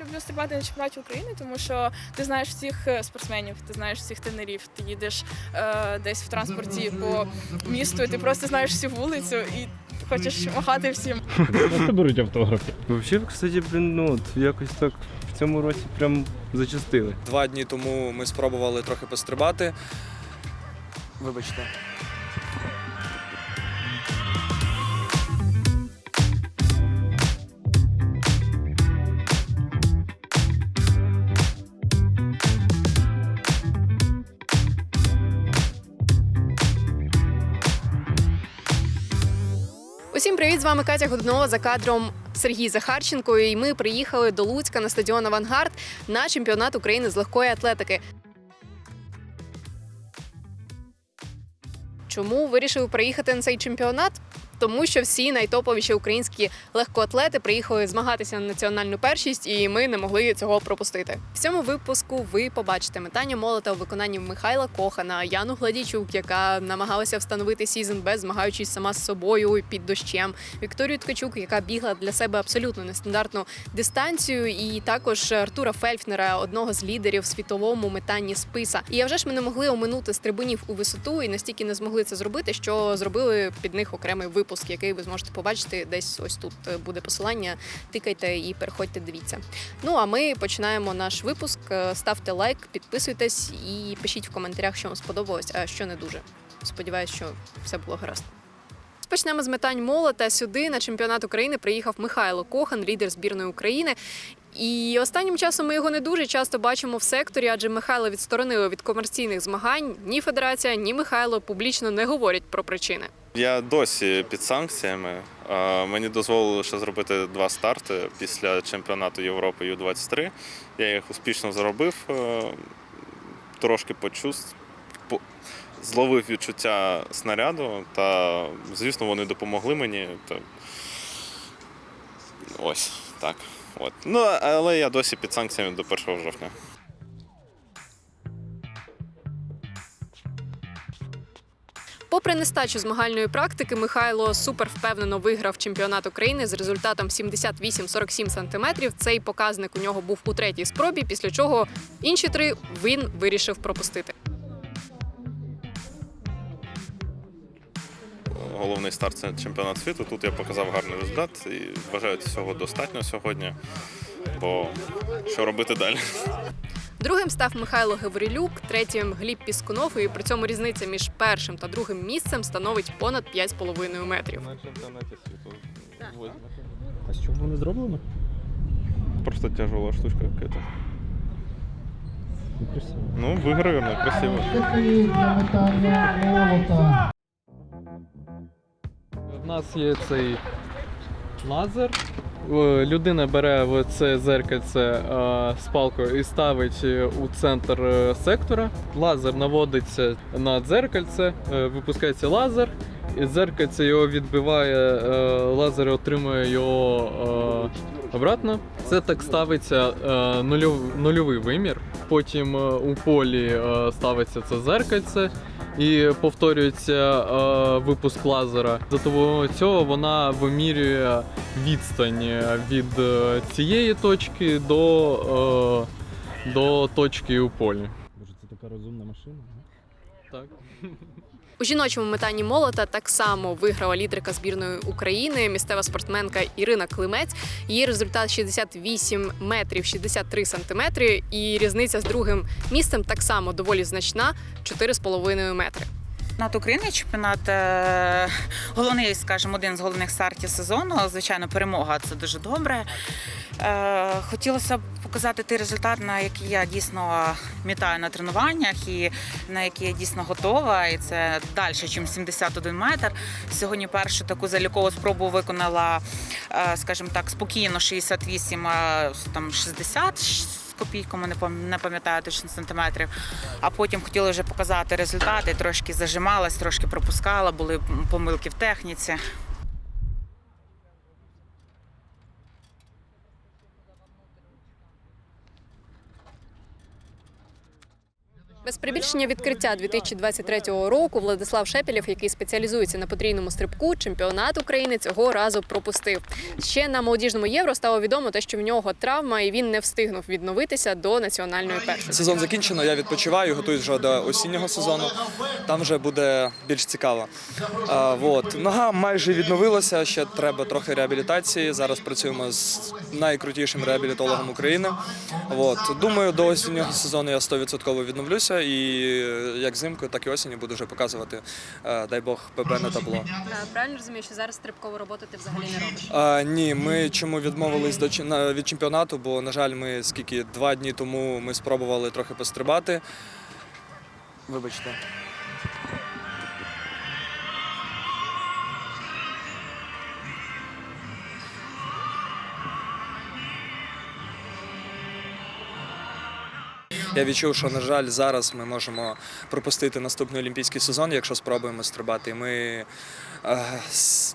люблю стрибати на чемпіонаті України, тому що ти знаєш всіх е, спортсменів, ти знаєш всіх тренерів. Ти їдеш е, десь в транспорті по місту, і ти просто знаєш всю вулицю і хочеш махати всім. Просто беруть автографи. Взагалі, кстати, блін, ну от якось так в цьому році прям зачастили. Два дні тому ми спробували трохи пострибати. Вибачте. Усім привіт! З вами Катя Годунова за кадром Сергій Захарченко. І ми приїхали до Луцька на стадіон Авангард на чемпіонат України з легкої атлетики. Чому вирішив приїхати на цей чемпіонат? Тому що всі найтоповіші українські легкоатлети приїхали змагатися на національну першість, і ми не могли цього пропустити. В цьому випуску ви побачите метання молота у виконанні Михайла Кохана, Яну Гладічук, яка намагалася встановити сізон без змагаючись сама з собою під дощем. Вікторію Ткачук, яка бігла для себе абсолютно нестандартну дистанцію, і також Артура Фельфнера, одного з лідерів світовому метанні списа. І я вже ж ми не могли оминути стрибунів у висоту, і настільки не змогли це зробити, що зробили під них окремий випуск, який ви зможете побачити десь ось тут е, буде посилання. Тикайте і переходьте, дивіться. Ну а ми починаємо наш випуск. Е, Ставте лайк, підписуйтесь і пишіть в коментарях, що вам сподобалось, а що не дуже. Сподіваюсь, що все було гаразд. Почнемо з метань молота. Сюди на чемпіонат України приїхав Михайло Кохан, лідер збірної України. І останнім часом ми його не дуже часто бачимо в секторі, адже Михайло відсторонили від комерційних змагань. Ні Федерація, ні Михайло публічно не говорять про причини. Я досі під санкціями. Мені дозволили лише зробити два старти після чемпіонату Європи Ю-23. Я їх успішно зробив, е, трошки почувств, по- зловив відчуття снаряду, та, звісно, вони допомогли мені. Ось так. От. Ну, але я досі під санкціями до 1 жовтня. Попри нестачу змагальної практики, Михайло супер впевнено виграв чемпіонат України з результатом 78-47 сантиметрів. Цей показник у нього був у третій спробі, після чого інші три він вирішив пропустити. Головний старт це чемпіонат світу. Тут я показав гарний результат і вважаю цього достатньо сьогодні. Бо що робити далі? Другим став Михайло Гаврилюк, третім Гліб Піскунов, і при цьому різниця між першим та другим місцем становить понад 5,5 метрів. На чемпіонаті світу. А з чого воно зроблено? Просто тяжела штучка какая-то. Ну, красиво. Ну, красиво. В нас є цей лазер. Е, Людина бере це зеркальце е, з палкою і ставить е, у центр сектора. Лазер наводиться на дзеркальце, випускається лазер, і дзеркальце його відбиває, лазер отримує його обратно. Це так ставиться нульовий вимір. Потім у полі ставиться це зеркальце і повторюється е, випуск лазера. За того цього вона вимірює відстань від е, цієї точки до, е, до точки у полі. Боже, це така розумна машина. Так. У жіночому метанні молота так само виграла лідерка збірної України, місцева спортсменка Ірина Климець. Її результат 68 метрів 63 сантиметри, і різниця з другим місцем так само доволі значна 4,5 метри. Чемпіонат України, чемпіонат е, головний, скажімо, один з головних стартів сезону. Звичайно, перемога це дуже добре. Е, хотілося б показати той результат, на який я дійсно мітаю на тренуваннях і на який я дійсно готова. І це далі, ніж 71 метр. Сьогодні першу таку залікову спробу виконала, е, скажімо так, спокійно 68, е, там 60 з копійками, не пам'ятаю точно сантиметрів. А потім хотіла вже показати результати, трошки зажималась, трошки пропускала, були помилки в техніці. Без прибільшення відкриття 2023 року Владислав Шепелєв, який спеціалізується на потрійному стрибку, чемпіонат України цього разу пропустив. Ще на молодіжному євро стало відомо те, що в нього травма, і він не встигнув відновитися до національної першості. Сезон закінчено, я відпочиваю, готуюсь вже до осіннього сезону. Там вже буде більш цікаво. А, вот. Нога майже відновилася, ще треба трохи реабілітації. Зараз працюємо з найкрутішим реабілітологом України. Вот. Думаю, до осіннього сезону я 100% відновлюся і е, як зимку, так і осінню буду вже показувати, е, дай Бог, ПБ на табло. Правильно розумію, що зараз стрибкову роботу ти взагалі не робиш. А, ні, ми чому відмовились до від чемпіонату, бо, на жаль, ми скільки два дні тому ми спробували трохи пострибати. Вибачте. Я відчув, що, на жаль, зараз ми можемо пропустити наступний олімпійський сезон, якщо спробуємо стрибати. Ми е, з,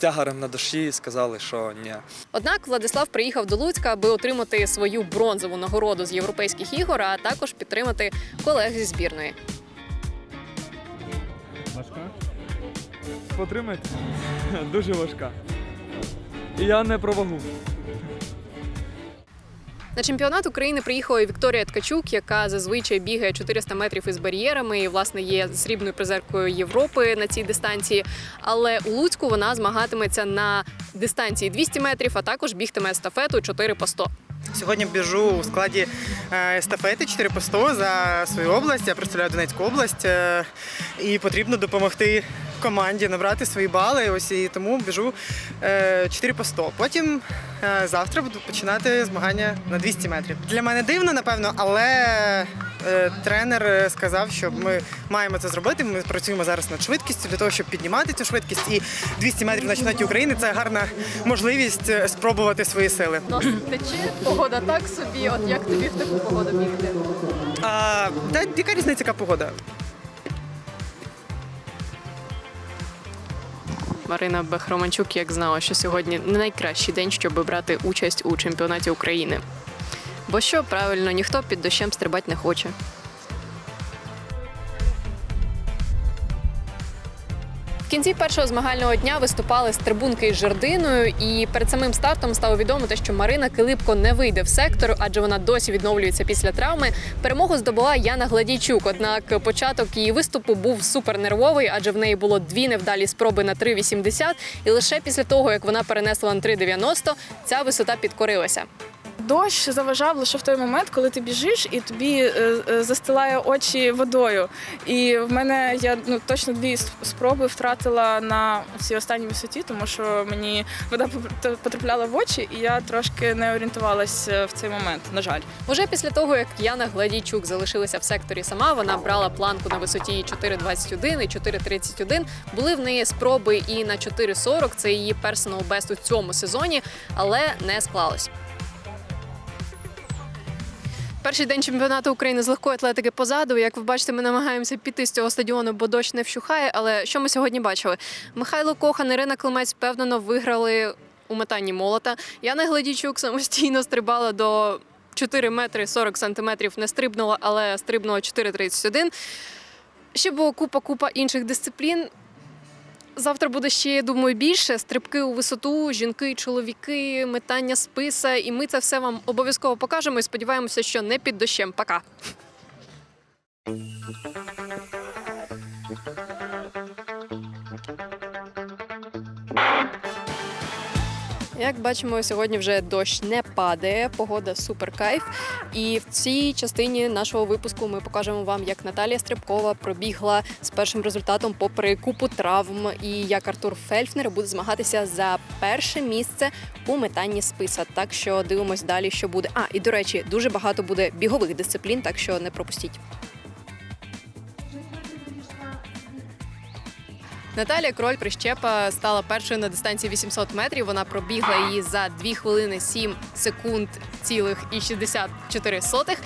тягарем на душі сказали, що ні. Однак Владислав приїхав до Луцька, аби отримати свою бронзову нагороду з європейських ігор, а також підтримати колег зі збірної. Важка? Потримайте. Дуже важка. І я не про вагу. На чемпіонат України приїхала Вікторія Ткачук, яка зазвичай бігає 400 метрів із бар'єрами і власне є срібною призеркою Європи на цій дистанції. Але у Луцьку вона змагатиметься на дистанції 200 метрів, а також бігтиме естафету 4 по 100. Сьогодні біжу у складі е, естафети 4 по 100 за свою область. Я представляю Донецьку область е, і потрібно допомогти команді набрати свої бали. Ось і тому біжу е, 4 по 100. Потім е, завтра буду починати змагання на 200 метрів. Для мене дивно, напевно, але е, тренер сказав, що ми маємо це зробити. Ми працюємо зараз над швидкістю для того, щоб піднімати цю швидкість. І 200 метрів на чемпіонаті України це гарна можливість е, спробувати свої сили. Нос тече, погода так собі. От як тобі в таку погоду бігти? А, та яка різниця, яка погода? Марина Бехроманчук як знала, що сьогодні не найкращий день, щоб брати участь у чемпіонаті України. Бо що правильно, ніхто під дощем стрибати не хоче. Кінці першого змагального дня виступали стрибунки із жердиною, і перед самим стартом стало відомо те, що Марина Килипко не вийде в сектор, адже вона досі відновлюється після травми. Перемогу здобула Яна Гладійчук. Однак початок її виступу був супернервовий, адже в неї було дві невдалі спроби на 3,80, і лише після того, як вона перенесла на 3,90, ця висота підкорилася. Дощ заважав лише в той момент, коли ти біжиш і тобі е, е, застилає очі водою. І в мене я ну точно дві спроби втратила на цій останній висоті, тому що мені вода потрапляла в очі, і я трошки не орієнтувалася в цей момент. На жаль. Уже після того, як Яна Гладійчук залишилася в секторі сама, вона брала планку на висоті 4,21 і 4,31. Були в неї спроби і на 4,40. Це її персонал бест у цьому сезоні, але не склалось. Перший день чемпіонату України з легкої атлетики позаду. Як ви бачите, ми намагаємося піти з цього стадіону, бо дощ не вщухає. Але що ми сьогодні бачили? Михайло Кохан, Ірина Климець впевнено виграли у метанні молота. Яна Гладійчук самостійно стрибала до 4 метри 40 сантиметрів. Не стрибнула, але стрибнула 4,31. Ще було купа-купа інших дисциплін. Завтра буде ще, я думаю, більше стрибки у висоту, жінки чоловіки, метання списа. І ми це все вам обов'язково покажемо. І сподіваємося, що не під дощем. Пока. Як бачимо, сьогодні вже дощ не падає, погода супер кайф. І в цій частині нашого випуску ми покажемо вам, як Наталія Стрибкова пробігла з першим результатом попри купу травм, і як Артур Фельфнер буде змагатися за перше місце у метанні списа. Так що дивимось далі, що буде. А і до речі, дуже багато буде бігових дисциплін, так що не пропустіть. Наталія Кроль Прищепа стала першою на дистанції 800 метрів. Вона пробігла її за 2 хвилини 7 секунд цілих і 64 сотих.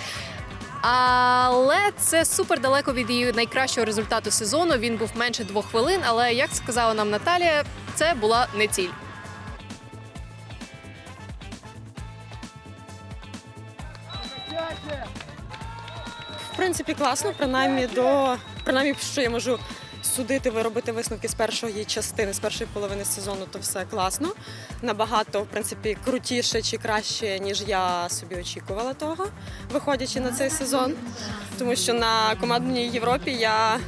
Але це супер далеко від її найкращого результату сезону. Він був менше двох хвилин. Але як сказала нам Наталія, це була не ціль. В принципі, класно, принаймні до принаймні, що я можу судити, виробити висновки з першої частини, з першої половини сезону, то все класно. Набагато, в принципі, крутіше чи краще, ніж я собі очікувала того, виходячи на цей сезон. Тому що на командній Європі я.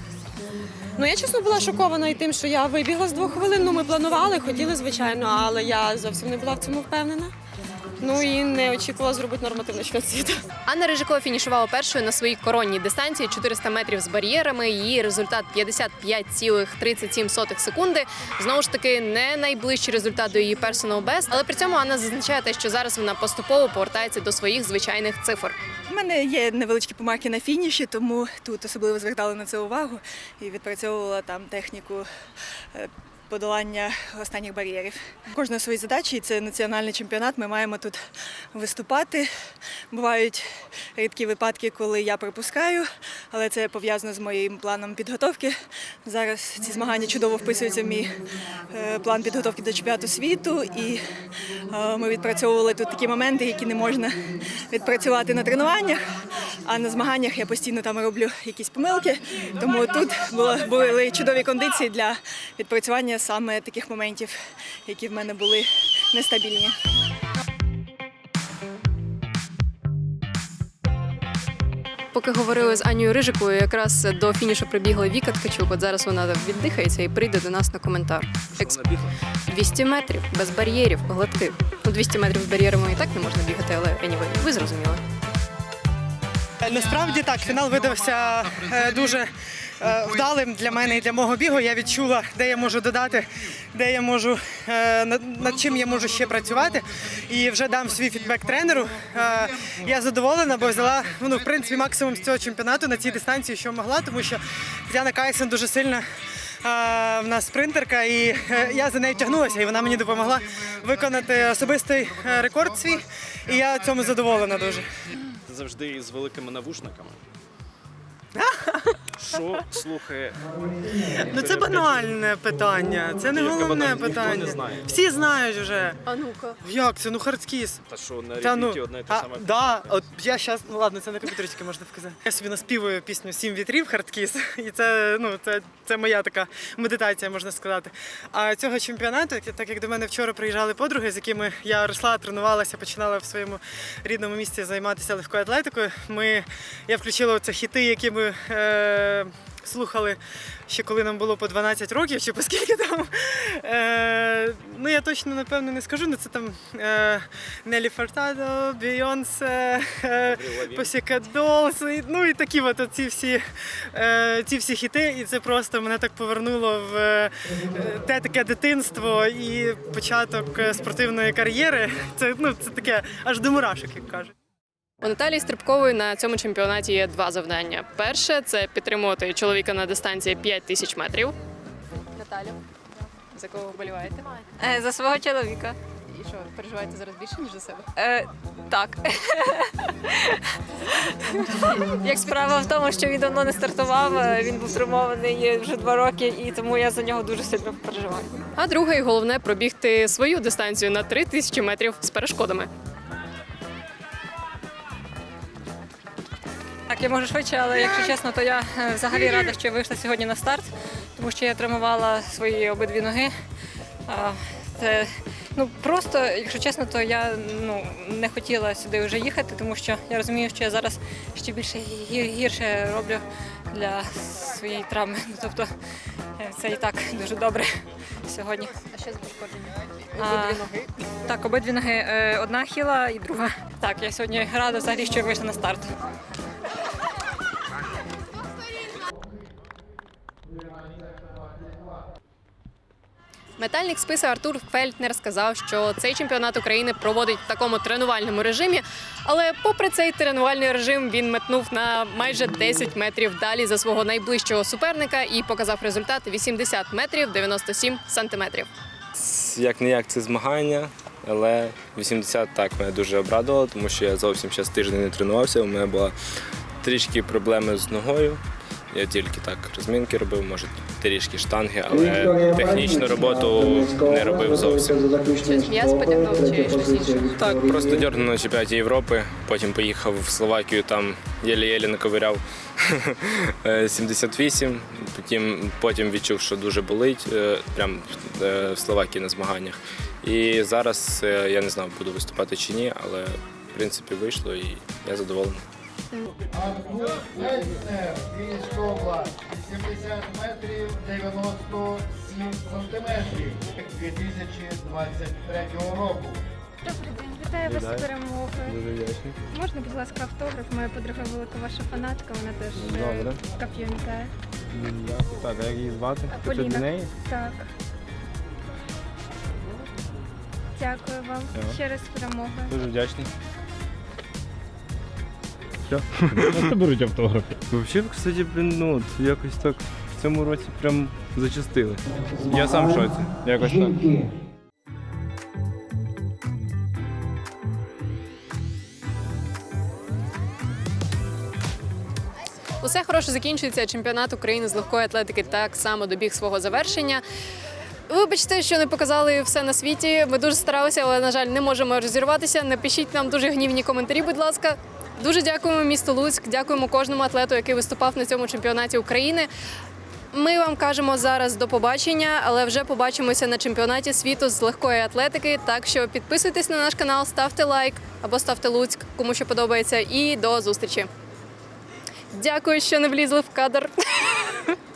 Ну, я чесно була шокована і тим, що я вибігла з двох хвилин. Ну, ми планували, хотіли, звичайно, але я зовсім не була в цьому впевнена. Ну і не очікувала зробити чемпіонат світу. Анна Рижикова фінішувала першою на своїй коронній дистанції 400 метрів з бар'єрами. Її результат 55,37 секунди. Знову ж таки, не найближчий результат до її personal best, але при цьому Анна зазначає те, що зараз вона поступово повертається до своїх звичайних цифр. У мене є невеличкі помарки на фініші, тому тут особливо звертала на це увагу і відпрацьовувала там техніку е, подолання останніх бар'єрів. Кожна свої задачі, і це національний чемпіонат. Ми маємо тут виступати. Бувають рідкі випадки, коли я пропускаю, але це пов'язано з моїм планом підготовки. Зараз ці змагання чудово вписуються в мій е, план підготовки до чемпіонату світу, і е, ми відпрацьовували тут такі моменти, які не можна відпрацювати на тренуваннях. А на змаганнях я постійно там роблю якісь помилки. Тому тут було, були чудові кондиції для відпрацювання саме таких моментів, які в мене були нестабільні. Поки говорили з Анією Рижикою, якраз до фінішу прибігла Віка Ткачук. От зараз вона віддихається і прийде до нас на коментар. Екс... 200 метрів без бар'єрів, гладких. Ну, 200 метрів з бар'єрами і так не можна бігати, але anyway, ви зрозуміли. Насправді так, фінал видався е, дуже е, вдалим для мене і для мого бігу. Я відчула, де я можу додати, де я можу е, над, чим я можу ще працювати. І вже дам свій фідбек тренеру. Я задоволена, бо взяла ну, в принципі максимум з цього чемпіонату на цій дистанції, що могла, тому що Тетяна Кайсен дуже сильна. В нас спринтерка, і я за нею тягнулася, і вона мені допомогла виконати особистий рекорд свій. І я цьому задоволена дуже. Завжди з великими навушниками. Що слухає? Ну це банальне питання. Це не Яке головне банальне? Ніхто питання. знає. Всі знають вже. А ну-ка. Як це? Ну хардкіс. Та що на Та ну, репіті одне і те а, саме. да, от я зараз, ну ладно, це на комп'ютері тільки можна показати. Я собі наспівую пісню Сім вітрів хардкіс, і це, ну, це, це моя така медитація, можна сказати. А цього чемпіонату, як- так як до мене вчора приїжджали подруги, з якими я росла, тренувалася, починала в своєму рідному місті займатися легкою атлетикою. Ми, я включила це хіти, які ми. Е, Слухали ще коли нам було по 12 років, чи по скільки там. Е, ну я точно напевно не скажу, але це там е, Нелі Фортадо, Бейонсе, е, ну і такі от ці всі, е, ці всі хіти, і це просто мене так повернуло в е, те таке дитинство і початок е, спортивної кар'єри. Це, ну, це таке аж до мурашок, як кажуть. У Наталії Стрибкової на цьому чемпіонаті є два завдання. Перше це підтримувати чоловіка на дистанції 5 тисяч метрів. Наталю, за кого вболіваєте? Е, За свого чоловіка. І що, переживаєте зараз більше, ніж за себе? Е, так. Як справа в тому, що він давно не стартував, е, він був травмований вже два роки, і тому я за нього дуже сильно переживаю. А друге і головне пробігти свою дистанцію на 3 тисячі метрів з перешкодами. Так, я можу швидше, але якщо чесно, то я е, взагалі рада, що я вийшла сьогодні на старт, тому що я травмувала свої обидві ноги. Це, ну просто, якщо чесно, то я ну, не хотіла сюди вже їхати, тому що я розумію, що я зараз ще більше гір- гірше роблю для своєї травми. Ну, тобто е, це і так дуже добре сьогодні. А ще з пошкодження. А, Так, обидві ноги. Е, Одна хіла і друга. Так, я сьогодні рада взагалі, що я вийшла на старт. Метальник списа Артур Фельтнер сказав, що цей чемпіонат України проводить в такому тренувальному режимі. Але попри цей тренувальний режим він метнув на майже 10 метрів далі за свого найближчого суперника і показав результат 80 метрів 97 сантиметрів. Як не як це змагання, але 80 так мене дуже обрадувало, тому що я зовсім зараз тиждень не тренувався. У мене була трішки проблеми з ногою. Я тільки так розмінки робив, може трішки штанги, але технічну роботу не робив зовсім. Щось м'яз потягнув чи щось інше? Так, просто дьорнув на чемпіонаті Європи, потім поїхав в Словакію, там єлі-єлі наковиряв е, 78. Потім, потім відчув, що дуже болить, е, прям е, в Словакії на змаганнях. І зараз е, я не знав, буду виступати чи ні, але в принципі вийшло і я задоволений. Артур Леснер, Київська область, 80 метрів 97 сантиметрів 2023 року. Добрий день, вітаю вас з перемогою. Дуже вдячний. Можна, будь ласка, автограф? Моя подруга велика ваша фанатка, вона теж е, Добре. Так, а як її звати? Це до неї? Так. Дякую вам. Ще раз з перемогою. Дуже вдячний. Що? Часто беруть автографи? Взагалі, кстати, блін, ну якось так в цьому році прям зачастили. Я сам в шоці. Якось так. Усе хороше закінчується. Чемпіонат України з легкої атлетики так само добіг свого завершення. Вибачте, що не показали все на світі. Ми дуже старалися, але на жаль, не можемо розірватися. Напишіть нам дуже гнівні коментарі, будь ласка. Дуже дякуємо місту Луцьк, дякуємо кожному атлету, який виступав на цьому чемпіонаті України. Ми вам кажемо зараз до побачення, але вже побачимося на чемпіонаті світу з легкої атлетики. Так що підписуйтесь на наш канал, ставте лайк або ставте Луцьк, кому що подобається. І до зустрічі. Дякую, що не влізли в кадр.